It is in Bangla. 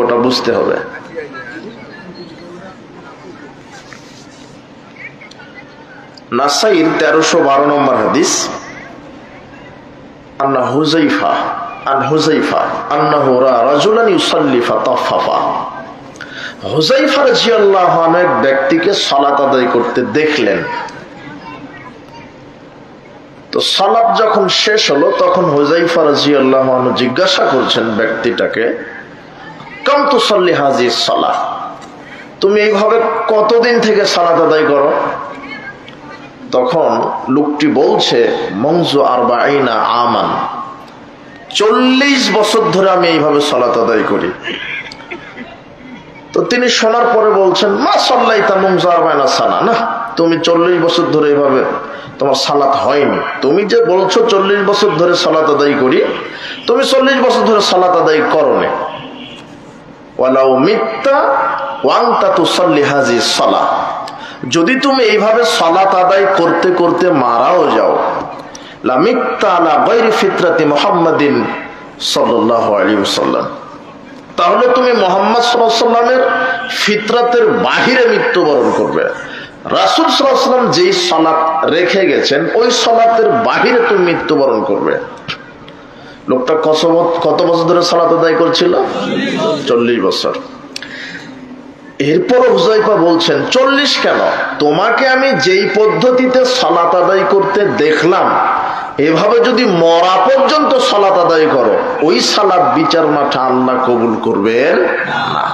ওটা বুঝতে হবে। নাসাইর তেরোশো বারো নম্বর হাদিস, আন্না হুজাইফা আন হুজাইফা আন্নাহু রা রাজুলান ইউসাল্লি ফাতাফাফা হুজাইফা রাদিয়াল্লাহু আনহু এক ব্যক্তিকে সালাত আদায় করতে দেখলেন। তো সালাত যখন শেষ হলো, তখন হুজাইফা রাদিয়াল্লাহু আনহু জিজ্ঞাসা করছেন ব্যক্তিটাকে কাম তুসাল্লি হাজির সালাহ। তুমি এইভাবে কতদিন থেকে সালাত আদায় করো? তখন লোকটি বলছে মংজু আইনা আমান। চল্লিশ বছর ধরে আমি এইভাবে সলাত আদায় করি। তো তিনি শোনার পরে বলছেন, মা সাল্লাই তা মংজু আরবায়না সানা। না, তুমি চল্লিশ বছর ধরে এইভাবে তোমার সালাত হয়নি। তুমি যে বলছো চল্লিশ বছর ধরে সালাত আদায় করি, তুমি চল্লিশ বছর ধরে সালাত আদায় করনে। ওয়াংতা সালা। যদি তুমি এইভাবে সলাত আদায় করতে করতে মারাও যাও লামিত্তা আলা তাহলে তুমি মোহাম্মদ ফিতরাতের বাহিরে মৃত্যুবরণ করবে। রাসুল সাল্লাম যেই সলাৎ রেখে গেছেন, ওই সলাতের বাহিরে তুমি মৃত্যুবরণ করবে। লোকটা কত বছর ধরে সালাত আদায় করছিল? চল্লিশ বছর। এরপর হুজাইফা বলছেন, চল্লিশ কেন? তোমাকে আমি যেই পদ্ধতিতে সালাত আদায় করতে দেখলাম, এভাবে যদি মরা পর্যন্ত সালাত আদায় করো, ওই সালাত বিচার মাঠে আল্লাহ কবুল করবেন না।